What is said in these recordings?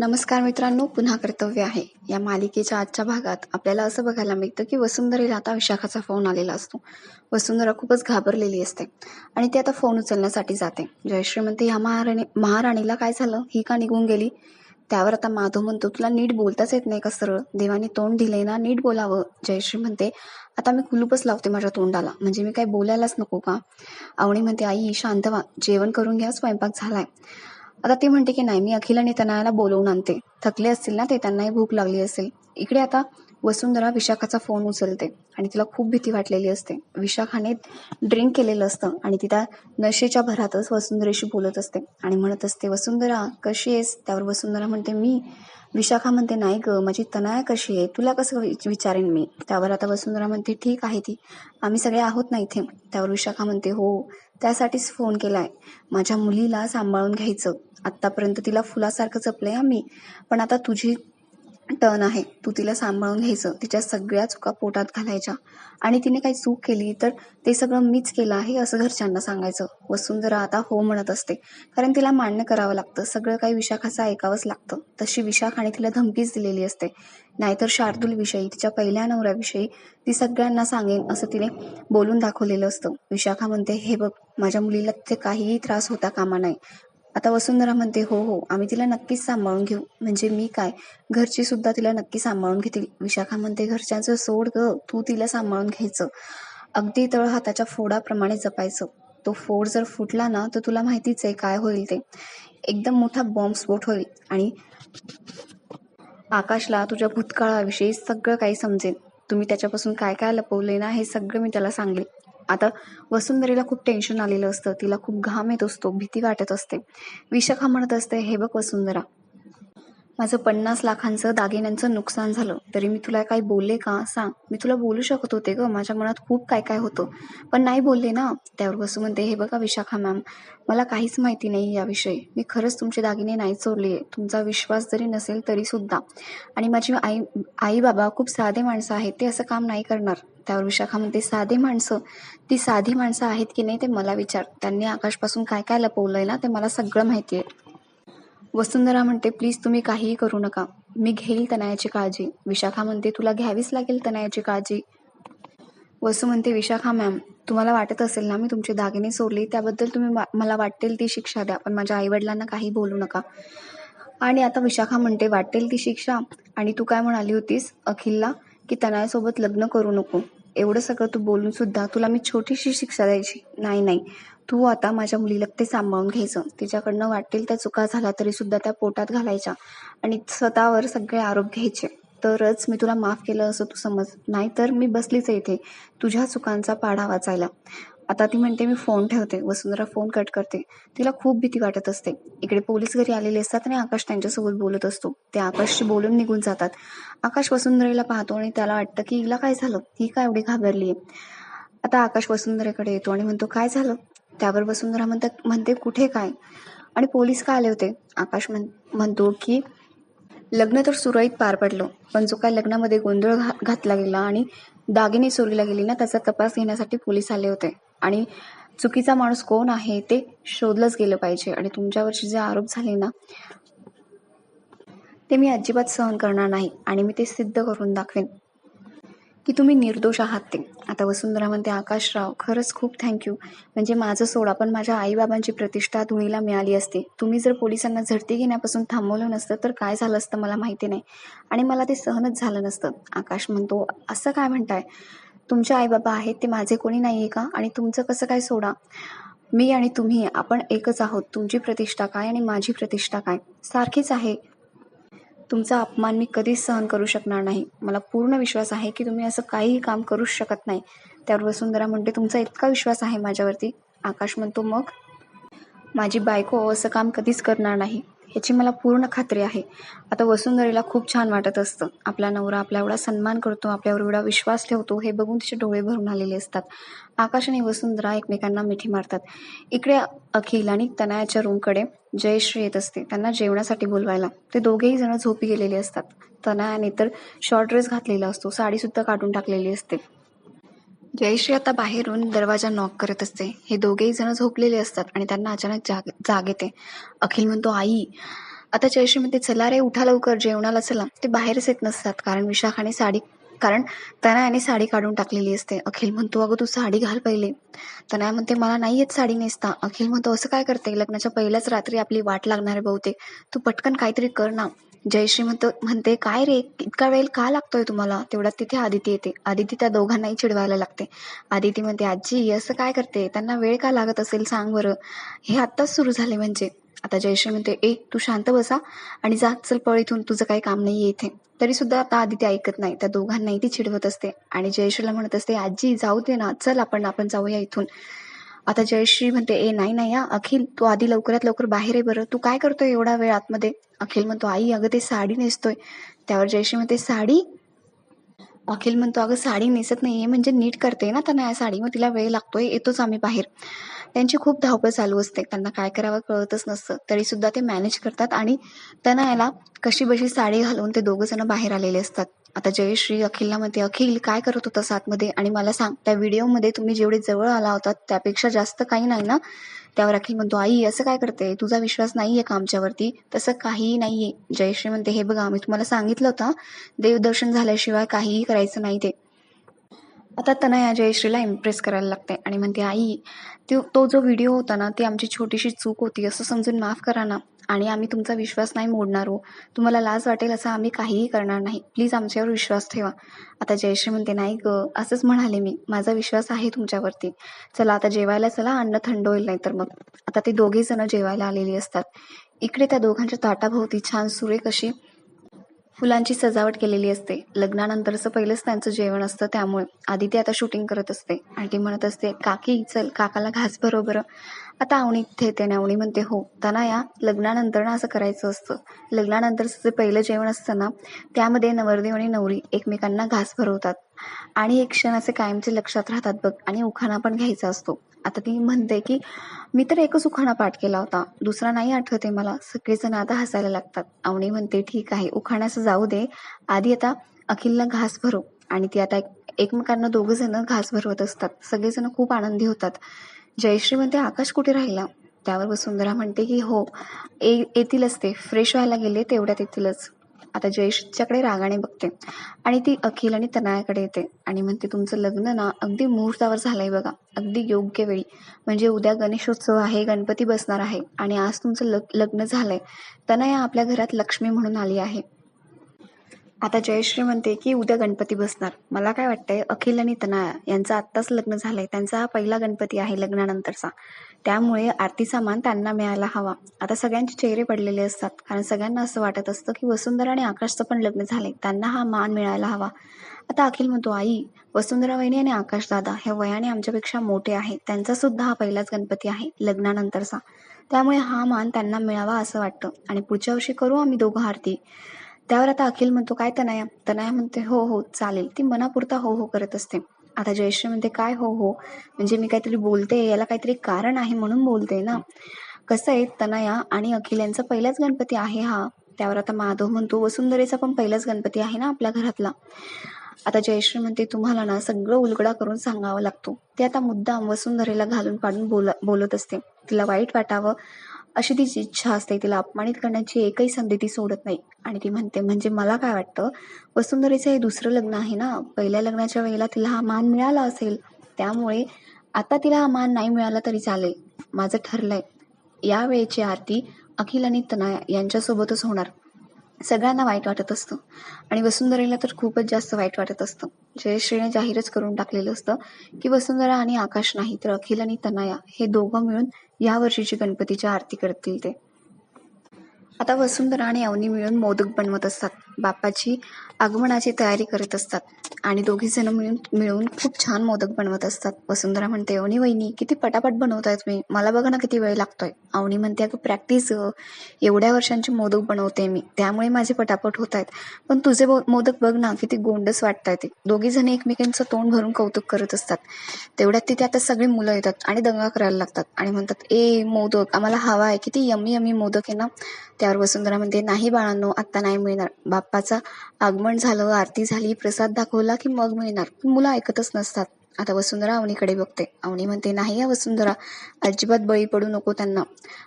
नमस्कार मित्रांनो पुन्हा कर्तव्य आहे. या मालिकेच्या आजच्या भागात आपल्याला असं बघायला मिळतं की वसुंधरेला आता विशाखाचा फोन आलेला असतो. वसुंधरा खूपच घाबरलेली असते. आणि ती आता फोन उचलण्यासाठी जाते. जयश्री म्हणते ह्या महाराणी महाराणीला काय झालं? ही का निघून गेली? त्यावर आता माधव म्हणतो तुला नीट बोलताच येत नाही का सरळ? देवाने तोंड दिले ना नीट बोलावं. जयश्री म्हणते आता मी कुलूपच लावते माझ्या तोंडाला. म्हणजे मी काही बोलायलाच नको का? आवणी म्हणते आई शांत वा जेवण करून घ्या स्वयंपाक झालाय. आता ती म्हणते की नाही मी अखिल आणि तनयाला बोलवून आणते. थकले असतील ना ते त्यांनाही भूक लागली असेल. इकडे आता वसुंधरा विशाखाचा फोन उचलते आणि तिला खूप भीती वाटलेली असते. विशाखाने ड्रिंक केलेलं असतं आणि ती त्या नशेच्या भरातच वसुंधरेशी बोलत असते आणि म्हणत असते वसुंधरा कशी आहेस? त्यावर वसुंधरा म्हणते मी विशाखा म्हणते नाही ग माझी तनाया कशी आहे? तुला कसं विचारेन मी? त्यावर आता वसुंधरा म्हणते ठीक आहे ती. आम्ही सगळे आहोत ना इथे. त्यावर विशाखा म्हणते हो त्यासाठीच फोन केलाय. माझ्या मुलीला सांभाळून घ्यायचं. आत्तापर्यंत तिला फुलासारखं जपलंय आम्ही. पण आता तुझी टर्न आहे. तू तिला सांभाळून घ्यायचं. तिच्या सगळ्या चुका पोटात घालायच्या. आणि तिने काही चूक केली तर ते सगळं मीच केलं आहे असं घरच्यांना सांगायचं. वसुंधरा आता हो म्हणत असते. कारण तिला मान्य करावं लागतं. सगळं काही विशाखाचं ऐकावंच लागतं. तशी विशाखाने तिला धमकीच दिलेली असते. नाहीतर शार्दूल विषयी तिच्या पहिल्या नवऱ्याविषयी ती सगळ्यांना सांगेन असं तिने बोलून दाखवलेलं असतं. विशाखा म्हणते हे बघ माझ्या मुलीला तिथे काहीही त्रास होता कामा नाही. आता वसुंधरा म्हणते हो हो. आम्ही तिला नक्कीच सांभाळून घेऊ. म्हणजे मी काय? घरची सुद्धा तिला नक्की सांभाळून घेतील. विशाखा म्हणते घरच्यांचं सोड ग. तू तिला सांभाळून घ्यायचं. अगदी तळ हाताच्या फोडाप्रमाणे जपायचं. तो फोड जर फुटला ना तर तुला माहितीच आहे काय होईल ते. एकदम मोठा बॉम्ब स्फोट होईल. आणि आकाशला तुझ्या भूतकाळाविषयी सगळं काही समजेल. तुम्ही त्याच्यापासून काय काय लपवले ना हे सगळं मी त्याला सांगेल. आता वसुंधरीला खूप टेन्शन आलेलं असतं. तिला खूप घाम येत असतो भीती वाटत असते. विशाखा म्हणत असते हे बघ वसुंधरा माझं पन्नास लाखांचं दागिन्यांचं नुकसान झालं. तरी मी तुला काही बोलले का? सांग. मी तुला बोलू शकत होते ग. माझ्या मनात खूप काय काय होतं. पण नाही बोलले ना? त्यावर बसू म्हणते हे बघा विशाखा मॅम मला काहीच माहिती नाही याविषयी. मी खरंच तुमचे दागिने नाही चोरले. तुमचा विश्वास जरी नसेल तरी सुद्धा. आणि माझी आई आई बाबा खूप साधे माणसं आहेत. ते असं काम नाही करणार. त्यावर विशाखा म्हणते साधे माणसं? ती साधी माणसं आहेत की नाही ते मला विचार. त्यांनी आकाशपासून काय काय लपवलंय ना ते मला सगळं माहिती आहे. वसुंधरा म्हणते प्लीज तुम्ही काहीही करू नका. मी घेईल तनयाची काळजी. विशाखा म्हणते तुला घ्यावीच लागेल तनयाची काळजी. वसू म्हणते विशाखा मॅम तुम्हाला वाटत असेल ना मी तुमचे दागिने चोरले त्याबद्दल तुम्ही मला वाटेल ती शिक्षा द्या पण माझ्या आईवडिलांना काही बोलू नका. आणि आता विशाखा म्हणते वाटेल ती शिक्षा. आणि तू काय म्हणाली होतीस अखिलला की तनयासोबत लग्न करू नको? एवढं सगळं तू बोलून सुद्धा तुला मी छोटीशी शिक्षा द्यायची. नाही नाही. तू आता माझ्या मुलीला ते सांभाळून घ्यायचं. तिच्याकडनं वाटेल त्या चुका झाल्या तरी सुद्धा त्या पोटात घालायच्या आणि स्वतःवर सगळे आरोप घ्यायचे. तरच मी तुला माफ केलं असं तू समज. नाहीतर मी बसलीच आहे इथे तुझ्या चुकांचा पाढा वाचायला. आता ती म्हणते मी फोन ठेवते. वसुंधरा फोन कट करते. तिला खूप भीती वाटत असते. इकडे पोलीस घरी आलेले असतात आणि आकाश त्यांच्यासोबत बोलत असतो. ते आकाशशी बोलून निघून जातात. आकाश वसुंधरेला पाहतो आणि त्याला वाटतं की हिला काय झालं? ही काय एवढी घाबरली आहे आता आकाश वसुंधरेकडे येतो आणि म्हणतो काय झालं? त्यावर वसुंधरा म्हणतात म्हणते कुठे काय? आणि पोलीस का आले होते? आकाश म्हण म्हणतो की लग्न तर सुरळीत पार पडलं पण जो काय लग्नामध्ये गोंधळ घा घातला गेला आणि दागिने चोरीला गेली ना त्याचा तपास घेण्यासाठी पोलीस आले होते. आणि चुकीचा माणूस कोण आहे ते शोधलंच गेलं पाहिजे. आणि तुमच्यावरचे जे आरोप झाले ना ते मी अजिबात सहन करणार नाही आणि मी ते सिद्ध करून दाखवेन. की तुम्ही निर्दोष आहात ते. आता वसुंधरा म्हणते आकाशराव खरंच खूप थँक्यू म्हणजे माझं सोडा पण माझ्या आईबाबांची प्रतिष्ठा धुळीला मिळाली असती. तुम्ही जर पोलिसांना झडती घेण्यापासून थांबवलं नसतं तर काय झालं असतं मला माहिती नाही. आणि मला ते सहनच झालं नसतं. आकाश म्हणतो असं काय म्हणताय? तुमचे आईबाबा आहेत ते माझे कोणी नाही आहे का? आणि तुमचं कसं काय सोडा? मी आणि तुम्ही आपण एकच आहोत. तुमची प्रतिष्ठा काय आणि माझी प्रतिष्ठा काय? सारखीच आहे. तुमचा अपमान मी कधीच सहन करू शकणार नाही. मला पूर्ण विश्वास आहे की तुम्ही असं काहीही काम करूच शकत नाही. त्यावर वसुंधरा म्हणते तुमचा इतका विश्वास आहे माझ्यावरती. आकाश म्हणतो मग? माझी बायको असं काम कधीच करणार नाही. याची मला पूर्ण खात्री आहे. आता वसुंधरेला खूप छान वाटत असतं. आपला नवरा आपला एवढा सन्मान करतो आपल्यावर एवढा विश्वास ठेवतो हे बघून तिचे डोळे भरून आलेले असतात. आकाश आणि वसुंधरा एकमेकांना मिठी मारतात. इकडे अखिल आणि तनयाच्या रूमकडे जयश्री येत असते. त्यांना जेवणासाठी बोलवायला. ते दोघेही जण झोपी गेलेले असतात. तनयाने तर शॉर्ट ड्रेस घातलेला असतो. साडीसुद्धा काढून टाकलेली असते. जयश्री आता बाहेरून दरवाजा नॉक करत असते. हे दोघेही जण झोपलेले असतात आणि त्यांना अचानक जाग जाग येते. अखिल म्हणतो आई आता जयश्री म्हणते चला रे उठा लवकर जेवणाला चला. ते बाहेरच येत नसतात कारण विशाखाने साडी कारण तनयाने साडी काढून टाकलेली असते. अखिल म्हणतो अगं तू साडी घाल पहिले. तनया म्हणते मला नाही येत साडी नेसता. अखिल म्हणतो असं काय करते? लग्नाच्या पहिल्याच रात्री आपली वाट लागणार आहे बहुतेक. तू पटकन काहीतरी कर ना. जयश्री म्हणतो म्हणते काय रे इतका वेळ का लागतोय तुम्हाला? तेवढ्यात तिथे आदिती येते. आदिती त्या दोघांनाही चिडवायला लागते. आदिती म्हणते आजी असं काय करते? त्यांना वेळ का लागत असेल? सांग बरं. हे आत्ताच सुरू झाले म्हणजे. आता जयश्री म्हणते ए तू शांत बसा आणि जा चल पळ इथून. तुझं काही काम नाही इथे. तरी सुद्धा आता आदिती ऐकत नाही. त्या दोघांनाही ती चिडवत असते. आणि जयश्रीला म्हणत असते आजी जाऊ दे ना. चल आपण आपण जाऊया इथून. आता जयश्री म्हणते ए नाही नाही या अखिल तू आधी लवकरात लवकर बाहेर आहे बरं. तू काय करतोय एवढा वेळ आतमध्ये? अखिल म्हणतो आई अगं ते साडी नेसतोय. त्यावर जयश्री म्हणते साडी? अखिल म्हणतो अगं साडी नेसत नाहीये म्हणजे नीट करते ना त्यांना या साडी मग तिला वेळ लागतोय येतोच आम्ही बाहेर. त्यांची खूप धावपळ चालू असते त्यांना काय करावं कळतच नसतं. तरी सुद्धा ते मॅनेज करतात आणि त्यांना याला कशी बशी साडी घालून ते दोघं जण बाहेर आलेले असतात. आता जयश्री अखिलला म्हणते अखिल काय करत होता सातमध्ये? आणि मला सांग त्या व्हिडिओमध्ये तुम्ही जेवढे जवळ आला होता त्यापेक्षा जास्त काही नाही ना? त्यावर अखिल म्हणतो आई असं काय करते? तुझा विश्वास नाहीये का आमच्यावरती? तसं काहीही नाहीये. जयश्री म्हणते हे बघा आम्ही तुम्हाला सांगितलं होतं देवदर्शन झाल्याशिवाय काहीही करायचं नाही ते. आता तनया जयश्रीला इम्प्रेस करायला लागते आणि म्हणते आई तो तो जो व्हिडिओ होता ना ती आमची छोटीशी चूक होती असं समजून माफ करा ना. आणि आम्ही तुमचा विश्वास नाही मोडणार हो. तुम्हाला लाज वाटेल असं आम्ही काहीही करणार नाही. प्लीज आमच्यावर विश्वास ठेवा. आता जयश्री म्हणते नाही ग असंच म्हणाले मी. माझा विश्वास आहे तुमच्यावरती. चला आता जेवायला चला अन्न थंड होईल नाही तर मग. आता ते दोघे जण जेवायला आलेली असतात. इकडे त्या दोघांच्या ताटाभोवती छान सुरेख अशी फुलांची सजावट केलेली असते. लग्नानंतरचं पहिलंच त्यांचं जेवण असतं. त्यामुळे आधी ते आता शूटिंग करत असते. आणि ती म्हणत असते काकी चल काकाला घास बरोबर आता आवणी इथे येते आणि आवणी म्हणते हो त्यांना या. लग्नानंतर ना असं करायचं असतं. लग्नानंतरचं जे पहिलं जेवण असतं ना त्यामध्ये नवरदेव आणि नवरी एकमेकांना घास भरवतात. आणि एक क्षण असे कायमचे लक्षात राहतात बघ. आणि उखाणा पण घ्यायचा असतो. आता ती म्हणते की मी तर एकच उखाणा पाठ केला होता. दुसरा नाही आठवते मला. सगळेजण आता हसायला लागतात. अवणी म्हणते ठीक आहे. उखाण्याचं जाऊ दे. आधी आता अखिलला घास भरू. आणि ती आता एकमेकांना दोघं जण घास भरवत असतात. सगळेजण खूप आनंदी होतात. जयश्री म्हणते आकाश कुठे राहिला? त्यावर वसुंधरा म्हणते की हो ए येतीलच ते. फ्रेश व्हायला गेले तेवढ्यात येतीलच. आता जयश्रीच्याकडे रागाने बघते. आणि ती अखिल आणि तनयाकडे येते. आणि म्हणते तुमचं लग्न ना अगदी मुहूर्तावर झालंय बघा. अगदी योग्य वेळी. म्हणजे उद्या गणेशोत्सव आहे गणपती बसणार आहे. आणि आज तुमचं लग लग्न झालंय. तनया आपल्या घरात लक्ष्मी म्हणून आली आहे. आता जयश्री म्हणते की उद्या गणपती बसणार. मला काय वाटतंय अखिल आणि तना यांचं आत्ताच लग्न झालंय. त्यांचा हा पहिला गणपती आहे लग्नानंतरचा. त्यामुळे आरतीचा मान त्यांना मिळायला हवा. आता सगळ्यांचे चेहरे पडलेले असतात. कारण सगळ्यांना असं वाटत असतं की वसुंधरा आणि आकाशचं पण लग्न झालंय. त्यांना हा मान मिळायला हवा. आता अखिल म्हणतो आई वसुंधरा वहिनी आणि आकाश दादा हे वयाने आमच्यापेक्षा मोठे आहेत. त्यांचा सुद्धा हा पहिलाच गणपती आहे लग्नानंतरचा. त्यामुळे हा मान त्यांना मिळावा असं वाटतं. आणि पुढच्या वर्षी करू आम्ही दोघं आरती. त्यावर आता अखिल म्हणतो काय तनया तनया म्हणते हो हो चालेल. ती मनापुरता हो हो करत असते. आता जयश्री म्हणते काय हो हो? म्हणजे मी काहीतरी बोलते याला काहीतरी कारण आहे म्हणून बोलते ना. कसं आहे तनया आणि अखिल यांचा पहिलाच गणपती आहे हा. त्यावर आता माधव म्हणतो वसुंधरेचा पण पहिलाच गणपती आहे ना आपल्या घरातला? आता जयश्री म्हणते तुम्हाला ना सगळं उलगडा करून सांगावं लागतो. ते आता मुद्दाम वसुंधरेला घालून पाडून बोल बोलत असते. तिला वाईट वाटावं अशी तिची इच्छा असते तिला अपमानित करण्याची एकही संधी ती सोडत नाही. आणि ती म्हणते म्हणजे मला काय वाटतं वसुंधरेचं हे दुसरं लग्न आहे ना? पहिल्या लग्नाच्या वेळेला तिला हा मान मिळाला असेल. त्यामुळे आता तिला हा मान नाही मिळाला तरी चालेल. माझं ठरलंय. या वेळेची आरती अखिल आणि तना यांच्यासोबतच होणार. सगळ्यांना वाईट वाटत असतं. आणि वसुंधरेला तर खूपच जास्त वाईट वाटत असतं. जयश्रीने जाहीरच करून टाकलेलं असतं की वसुंधरा आणि आकाश नाही तर अखिल आणि तनया हे दोघं मिळून या वर्षीची गणपतीची आरती करतील ते. आता वसुंधरा आणि अवनी मिळून मोदक बनवत असतात. बाप्पाची आगमनाची तयारी करत असतात. आणि दोघी जण मिळून मिळून खूप छान मोदक बनवत असतात. वसुंधरा म्हणते अवनी वहिनी किती पटापट बनवताय तुम्ही. मला बघा ना किती वेळ लागतोय. अवनी म्हणते अगं प्रॅक्टिस एवढ्या वर्षांचे मोदक बनवते मी. त्यामुळे माझे पटापट होत आहेत पण तुझे मोदक बघ ना किती गोंडस वाटताय ते. दोघी जण एकमेकांचं तोंड भरून कौतुक करत असतात. तेवढ्यात तिथे आता सगळी मुलं येतात आणि दंगा करायला लागतात आणि म्हणतात ए मोदक आम्हाला हवा आहे. किती यमी यमी मोदक आहे ना. त्या त्यावर वसुंधरा म्हणते नाही बाळांनो आत्ता नाही मिळणार. बाप्पाचं आगमन झालं आरती झाली प्रसाद दाखवला की मग मिळणार. पण मुलं ऐकतच नसतात. आता वसुंधरा अवनीकडे बघते. अवनी म्हणते नाही या वसुंधरा अजिबात बळी पडू नको त्यांना.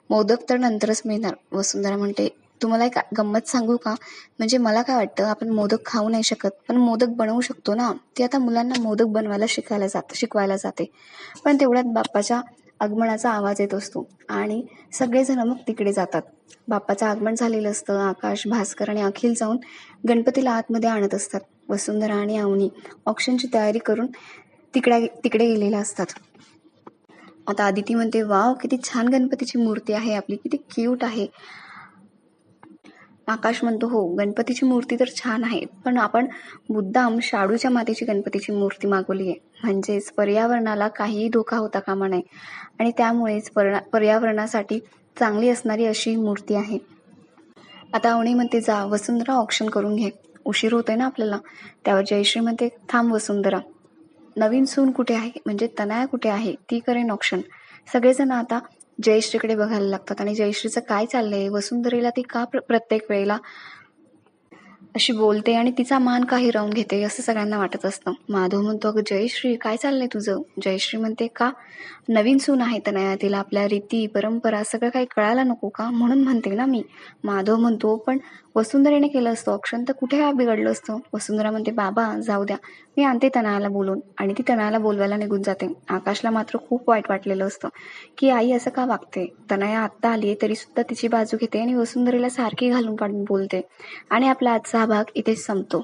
मोदक तर नंतरच मिळणार. वसुंधरा म्हणते तुम्हाला एक गंमत सांगू का? म्हणजे मला काय वाटतं आपण मोदक खाऊ नाही शकत पण मोदक बनवू शकतो ना? ती आता मुलांना मोदक बनवायला शिकायला जात शिकवायला जाते. पण तेवढ्यात बाप्पाच्या आगमनाचा आवाज येत असतो. आणि सगळेजण मग तिकडे जातात. बाप्पाचं आगमन झालेलं असतं. आकाश भास्कर आणि अखिल जाऊन गणपतीला आतमध्ये आणत असतात. वसुंधरा आणि अवनी ऑप्शनची तयारी करून तिकडे तिकडे गेलेल्या असतात. आता आदिती म्हणते वाव किती छान गणपतीची मूर्ती आहे आपली. किती क्यूट आहे. आकाश म्हणतो हो गणपतीची मूर्ती तर छान आहे पण आपण मुद्दाम शाडूच्या मातीची गणपतीची मूर्ती मागवली आहे. म्हणजेच पर्यावरणाला काहीही धोका होता कामा नये. आणि त्यामुळेच पर्या पर्यावरणासाठी चांगली असणारी अशी मूर्ती आहे. आता अवणी म्हणते जा वसुंधरा ऑप्शन करून घे. उशीर होतोय ना आपल्याला. त्यावर जयश्री म्हणते थांब वसुंधरा. नवीन सून कुठे आहे? म्हणजे तनाया कुठे आहे? ती करेन ऑप्शन सगळेजण आता जयश्रीकडे बघायला लागतात. आणि जयश्रीचं काय चाललंय? वसुंधरेला ती का प्र प्रत्येक वेळेला अशी बोलते आणि तिचा मान काही राहून घेते असं सगळ्यांना वाटत असतं. माधव म्हणतो अगं जयश्री काय चाललंय तुझं? जयश्री म्हणते का? नवीन सून आहे तनया तिला आपल्या रीती परंपरा सगळं काही कळायला नको का? म्हणून म्हणते ना मी. माधव म्हणतो पण वसुंधरेने केलं असतं ऑप्शन तर कुठे बिघडलं असतं? वसुंधरा म्हणते बाबा जाऊ द्या. मी आणते तनयाला बोलून. आणि ती तनयाला बोलवायला निघून जाते. आकाशला मात्र खूप वाईट वाटलेलं असतं. की आई असं का वागते? तनया आत्ता आली तरी सुद्धा तिची बाजू घेते आणि वसुंधरेला सारखी घालून काढून बोलते. आणि आपला आजचा हा भाग इथेच संपतो.